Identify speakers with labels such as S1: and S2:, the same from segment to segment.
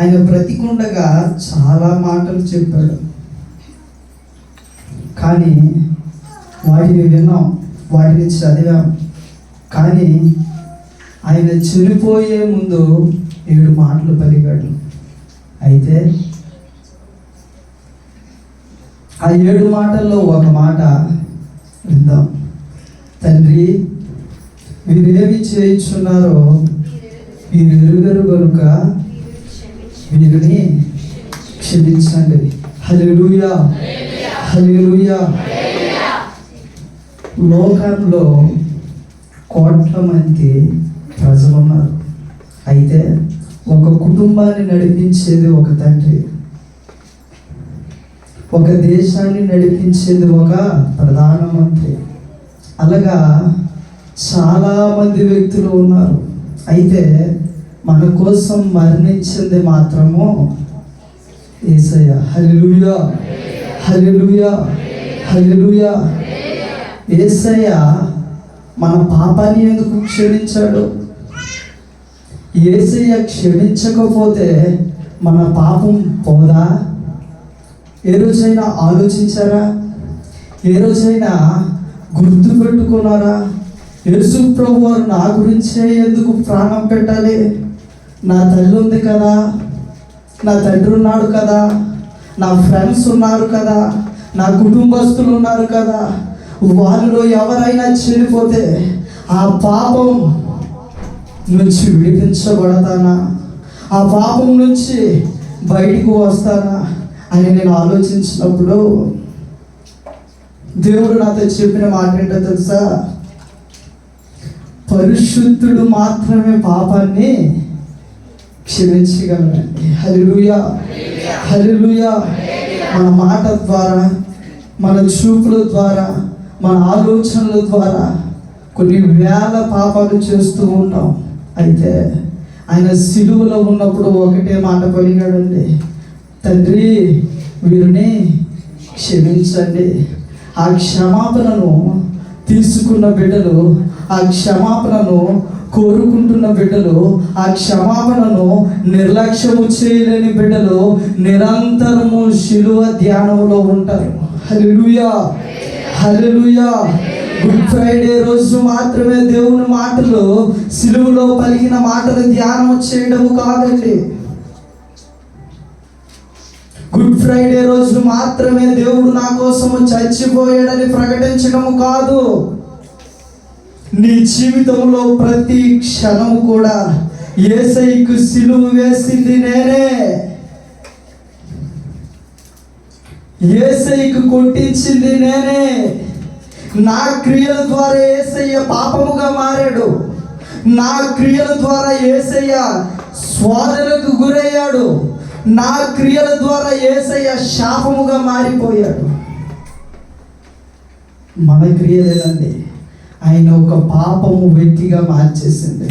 S1: ఆయన బ్రతికుండగా చాలా మాటలు చెప్పాడు. కానీ వాటిని విన్నాం వాటిని చదివాం. కానీ ఆయన చనిపోయే ముందు ఏడు మాటలు పలికాడు. అయితే ఆ ఏడు మాటల్లో ఒక మాట విందాం. తండ్రి వీరేమి చేయించున్నారో మీరు ఎరుగరు కనుక వీరిని క్షమించండి. హల్లెలూయా. హల్లెలూయా. లోకంలో కోట్ల మంది ప్రజలు ఉన్నారు అయితే ఒక కుటుంబాన్ని నడిపించేది ఒక తండ్రి. ఒక దేశాన్ని నడిపించేది ఒక ప్రధానమంత్రి. అలాగా చాలామంది వ్యక్తులు ఉన్నారు. అయితే మన కోసం మరణించింది మాత్రము ఏసయ్య. హరిలుయ హరిలుయ హరిలుయ ఏసయ్య మన పాపాన్ని ఎందుకు క్షమించాడు? ఏసయ్య క్షమించకపోతే మన పాపం పోదా? ఏ రోజైనా ఆలోచించారా? ఏ రోజైనా గుర్తు పెట్టుకున్నారా? యేసు ప్రభు నా గురించే ఎందుకు ప్రాణం పెట్టాలి? నా తల్లి ఉంది కదా నా తండ్రి ఉన్నాడు కదా నా ఫ్రెండ్స్ ఉన్నారు కదా నా కుటుంబస్తులు ఉన్నారు కదా వారిలో ఎవరైనా చనిపోతే ఆ పాపం నుంచి విడిపించబడతానా? ఆ పాపం నుంచి బయటకు వస్తానా అని నేను ఆలోచించినప్పుడు దేవుడు నాతో చెప్పిన మాట ఏంటో తెలుసా? పరిశుద్ధుడు మాత్రమే పాపాన్ని క్షమించగలరండి. హరిలుయా హరిలుయా మన మాట ద్వారా మన చూపుల ద్వారా మన ఆలోచనల ద్వారా కొన్ని వేల పాపాలు చేస్తూ ఉంటాం అయితే ఆయన సిలువలో ఉన్నప్పుడు ఒకటే మాట పలిగాడండి తండ్రి వీరిని క్షమించండి. ఆ క్షమాపణను తీసుకున్న బిడ్డలు ఆ క్షమాపణను కోరుకుంటున్న బిడ్డలు ఆ క్షమాపణను నిర్లక్ష్యము చేయలేని బిడ్డలు నిరంతరము శిలువ ధ్యానంలో ఉంటారు. హల్లెలూయా! హల్లెలూయా! గుడ్ ఫ్రైడే రోజు మాత్రమే దేవుని మాటలు సిలువులో పలికిన మాటలు ధ్యానం చేయడము కాదండి. గుడ్ ఫ్రైడే రోజు మాత్రమే దేవుడు నా కోసము చచ్చిపోయాడని ప్రకటించడము కాదు. నీ జీవితంలో ప్రతి క్షణం కూడా ఏసైకు సిలువు వేసింది నేనే. ఏసైకు కొట్టించింది నేనే. నా క్రియల ద్వారా ఏసయ్య పాపముగా మారాడు. నా క్రియల ద్వారా ఏసయ్య స్వాదనకు గురయ్యాడు. నా క్రియల ద్వారా ఏసయ్య శాపముగా మారిపోయాడు. మన క్రియలేదండి ఆయన ఒక పాపము వ్యక్తిగా మార్చేసింది.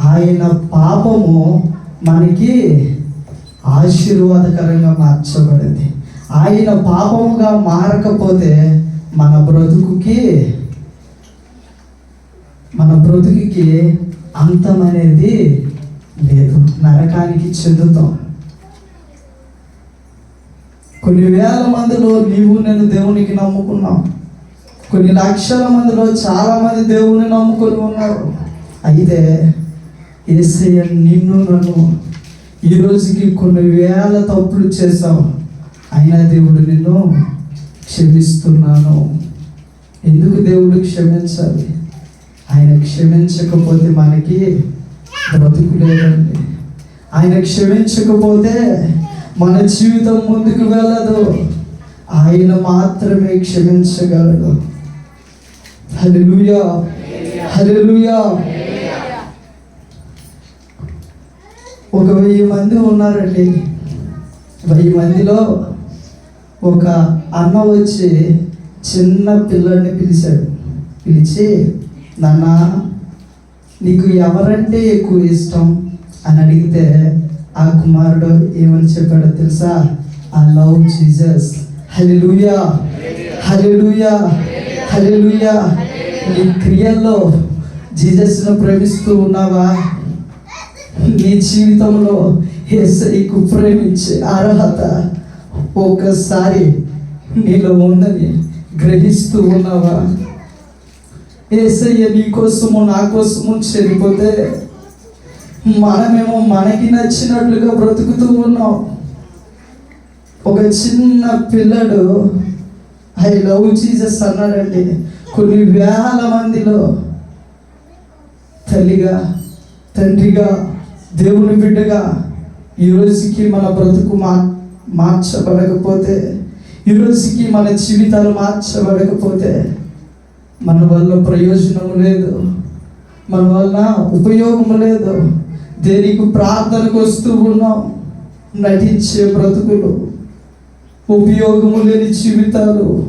S1: ఆయన పాపము మనకి ఆశీర్వాదకరంగా మార్చబడింది. ఆయన పాపముగా మారకపోతే మన బ్రతుకుకి మన బ్రతుకుకి అంతం అనేది లేదు. నరకానికి చెందుతాం. కొన్ని వేల మందిలో నీవు నేను దేవునికి నమ్ముకున్నాం. కొన్ని లక్షల మందిలో చాలా మంది దేవుని నమ్ముకొని ఉన్నారు. అయితే ఏసయ్య నిన్ను నన్ను ఈ రోజుకి కొన్ని వేల తప్పులు చేశావు. అయినా దేవుడు నిన్ను క్షమిస్తున్నాను. ఎందుకు దేవుడు క్షమించాలి? ఆయన క్షమించకపోతే మనకి బ్రతుకు లేదండి. ఆయన క్షమించకపోతే మన జీవితం ముందుకు వెళ్ళదు. ఆయన మాత్రమే క్షమించగలడు. హలెలుయా హలెలుయా ఒక వెయ్యి మంది ఉన్నారండి. వెయ్యి మందిలో ఒక అన్న వచ్చి చిన్న పిల్లడిని పిలిచాడు. పిలిచి నాన్న నీకు ఎవరంటే ఎక్కువ ఇష్టం? అని అడిగితే ఆ కుమారుడు ఏమని చెప్పాడో తెలుసా? I love Jesus hallelujah hallelujah hallelujah. నీ క్రియల్లో జీసస్ను ప్రేమిస్తూ ఉన్నావా? నీ జీవితంలో ఏసైకు ప్రేమించే అర్హత ఒక్కసారి నీలో ఉందని గ్రహిస్తూ ఉన్నావా? ఏసయ్య నీ కోసము నా కోసము చనిపోతే మనమేమో మనకి నచ్చినట్లుగా బ్రతుకుతూ ఉన్నాం. ఒక చిన్న పిల్లడు ఐ లవ్ జీసస్ అన్నాడండి కొన్ని వేల మందిలో తల్లిగా తండ్రిగా దేవుని బిడ్డగా ఈ రోజుకి మన బ్రతుకు మా మార్చబడకపోతే ఈ రోజుకి మన జీవితాలు మార్చబడకపోతే మన వల్ల ప్రయోజనం లేదు. మన వల్ల ఉపయోగం లేదు. దేనికి ప్రార్థనకు వస్తూ ఉన్నాం. నటించే బ్రతుకులు ఉపయోగము లేని జీవితాలు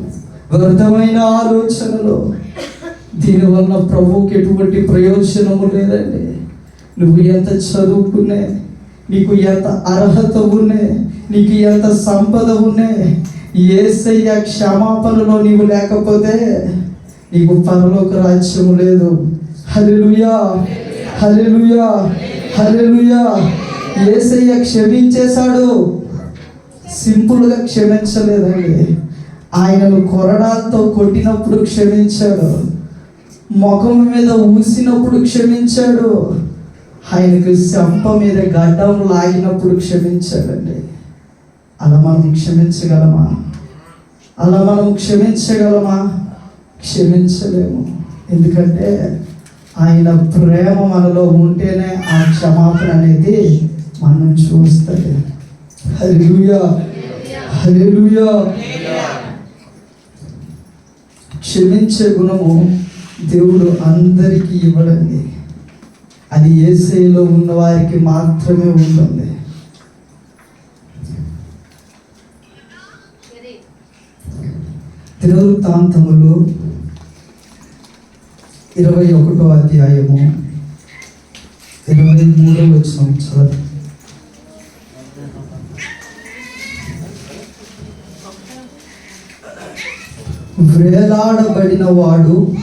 S1: వ్యర్థమైన ఆలోచనలు. దీనివల్ల ప్రభువుకి ఎటువంటి ప్రయోజనము లేదండి. నువ్వు ఎంత చదువుకునే నీకు ఎంత అర్హత ఉన్నే నీకు ఎంత సంపద ఉన్నే ఏసయ్య క్షమాపణలో నీవు లేకపోతే నీకు పరలోక రాజ్యం లేదు. హల్లెలూయా హల్లెలూయా హల్లెలూయా. ఏసయ్య క్షమించేశాడు. సింపుల్గా క్షమించలేదండి. ఆయనను కొరడాలతో కొట్టినప్పుడు క్షమించాడు. ముఖం మీద ఊసినప్పుడు క్షమించాడు. ఆయనకు శంప మీద గడ్డం లాగినప్పుడు క్షమించాడండి. అలా మనం క్షమించగలమా? అలా మనం క్షమించగలమా? క్షమించలేము. ఎందుకంటే ఆయన ప్రేమ మనలో ఉంటేనే ఆ క్షమాపణ అనేది మనం చూస్తుంది హల్లెలూయా హల్లెలూయా క్షమించే గుణము దేవుడు అందరికీ ఇవ్వడండి. అది ఏసైలో ఉన్న వారికి మాత్రమే ఉంటుంది. తిరువృత్తాంతములు ఇరవై ఒకటో అధ్యాయము ఇరవై మూడో వచ్చిన వేలాడబడిన వాడు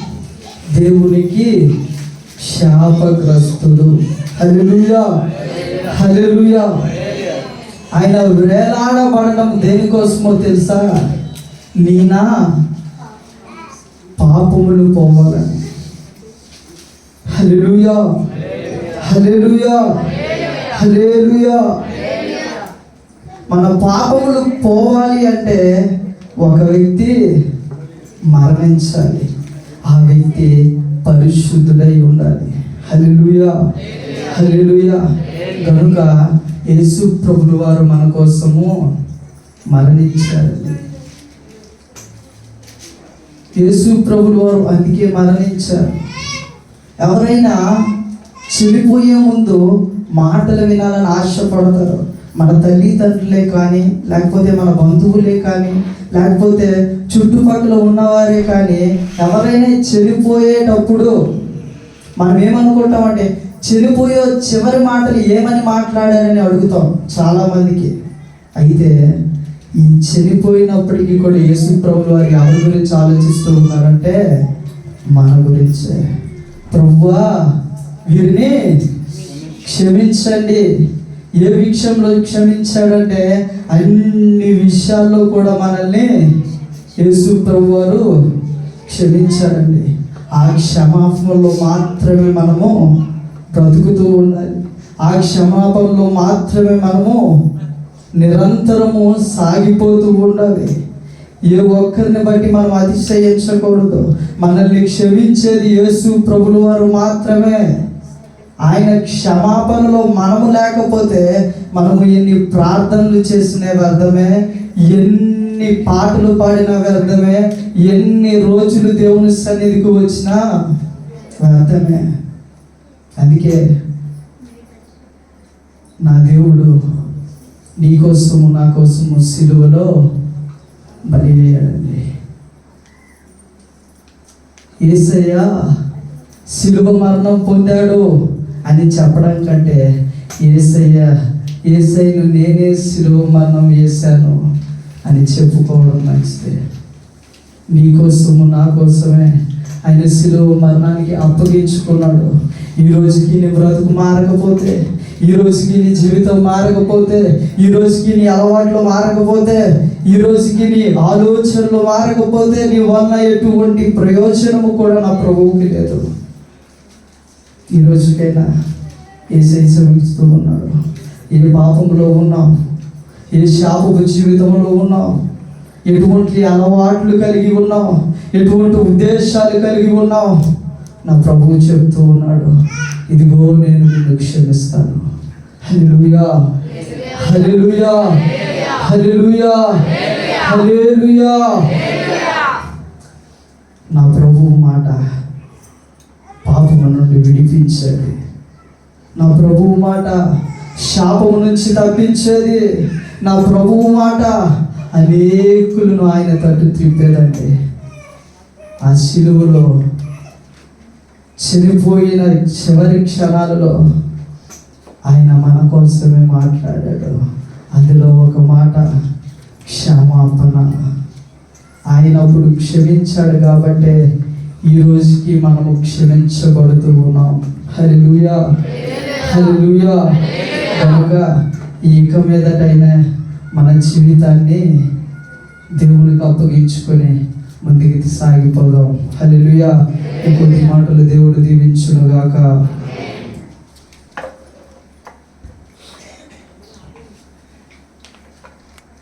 S1: దేవునికి శాపగ్రస్తుడు. హల్లెలూయా. హల్లెలూయా. ఆయన వేలాడబడడం దేనికోసమో తెలుసా? నీనా పాపములు పోవాలని. హల్లెలూయా. హల్లెలూయా. హల్లెలూయా. మన పాపములు పోవాలి అంటే ఒక వ్యక్తి మరణించాలి. ఆ వ్యక్తి పరిశుద్ధుడై ఉండాలి. హలిలుయా హలిలుయా కనుక యేసు ప్రభులు వారు మన కోసము మరణించారండి యేసు ప్రభులు వారు అందుకే మరణించారు. ఎవరైనా చెడిపోయే ముందు మాటలు వినాలని ఆశపడతారు. మన తల్లిదండ్రులే కానీ లేకపోతే మన బంధువులే కానీ లేకపోతే చుట్టుపక్కల ఉన్నవారే కానీ ఎవరైనా చెడిపోయేటప్పుడు మనం ఏమనుకుంటామంటే చెడిపోయే చివరి మాటలు ఏమని మాట్లాడారని అడుగుతాం చాలామందికి. అయితే ఈ చనిపోయినప్పటికీ కూడా యేసు ప్రభు ఎవరి గురించి ఆలోచిస్తూ ఉన్నారంటే మన గురించే. ప్రభువా వీరిని క్షమించండి. ఏ విషయంలో క్షమించాడంటే అన్ని విషయాల్లో కూడా మనల్ని యేసు ప్రభు వారు క్షమించారండి. ఆ క్షమాపణలో మాత్రమే మనము బ్రతుకుతూ ఉండాలి. ఆ క్షమాపణలో మాత్రమే మనము నిరంతరము సాగిపోతూ ఉండాలి. ఏ ఒక్కరిని బట్టి మనం అతిశయించకూడదు. మనల్ని క్షమించేది యేసు ప్రభుల వారు మాత్రమే. ఆయన క్షమాపణలో మనము లేకపోతే మనము ఎన్ని ప్రార్థనలు చేసిన వ్యర్థమే ఎన్ని పాటలు పాడిన వ్యర్థమే ఎన్ని రోజులు దేవుని సన్నిధికి వచ్చినా వ్యర్థమే. అందుకే నా దేవుడు నీకోసము నా కోసము సిలువలో బలి వేయాడండి ఏసయ్య సిలువ మరణం పొందాడు. అని చెప్పడం కంటే ఏసయ్య ఏసయ్యను నేనే శిలో మరణం వేశాను అని చెప్పుకోవడం మంచిదే. నీకోసము నా కోసమే ఆయన శిలువ మరణానికి అప్పగించుకున్నాడు ఈ రోజుకి నీ బ్రతుకు మారకపోతే ఈ రోజుకి నీ జీవితం మారకపోతే ఈ రోజుకి నీ అలవాట్లు మారకపోతే ఈ రోజుకి నీ ఆలోచనలు మారకపోతే నీ వల్ల ఎటువంటి ప్రయోజనము కూడా నా ప్రభువుకి లేదు. ఈ రోజుకైనా ఏసై శ్రమిస్తూ ఉన్నాడు ఏ పాపంలో ఉన్నాం? ఏ శాపపు జీవితంలో ఉన్నాం? ఎటువంటి అలవాట్లు కలిగి ఉన్నాం? ఎటువంటి ఉద్దేశాలు కలిగి ఉన్నాం? నా ప్రభువు చెప్తూ ఉన్నాడు ఇదిగో నేను నిన్ను క్షమిస్తాను. Hallelujah hallelujah hallelujah hallelujah. నా ప్రభువు మాట పాపము నుండి విడిపించేది. నా ప్రభువు మాట శాపము నుంచి తప్పించేది. నా ప్రభువు మాట అనేకులను ఆయన తట్టు తిప్పేదండి. ఆ శిలువలో చనిపోయిన చివరి క్షణాలలో ఆయన మన కోసమే మాట్లాడాడు. అందులో ఒక మాట క్షమాపణ. ఆయన అప్పుడు క్షమించాడు కాబట్టి ఈ రోజుకి మనము క్షమించబడుతూ ఉన్నాం. హరిలుయా హరిలుయా కనుక ఇక మీదటైనా మన జీవితాన్ని దేవునికి అప్పగించుకొని ముందుకు సాగిపోదాం. హరిలుయా ఇంకొద్ది మాటలు దేవుడు దీవించునుగాక.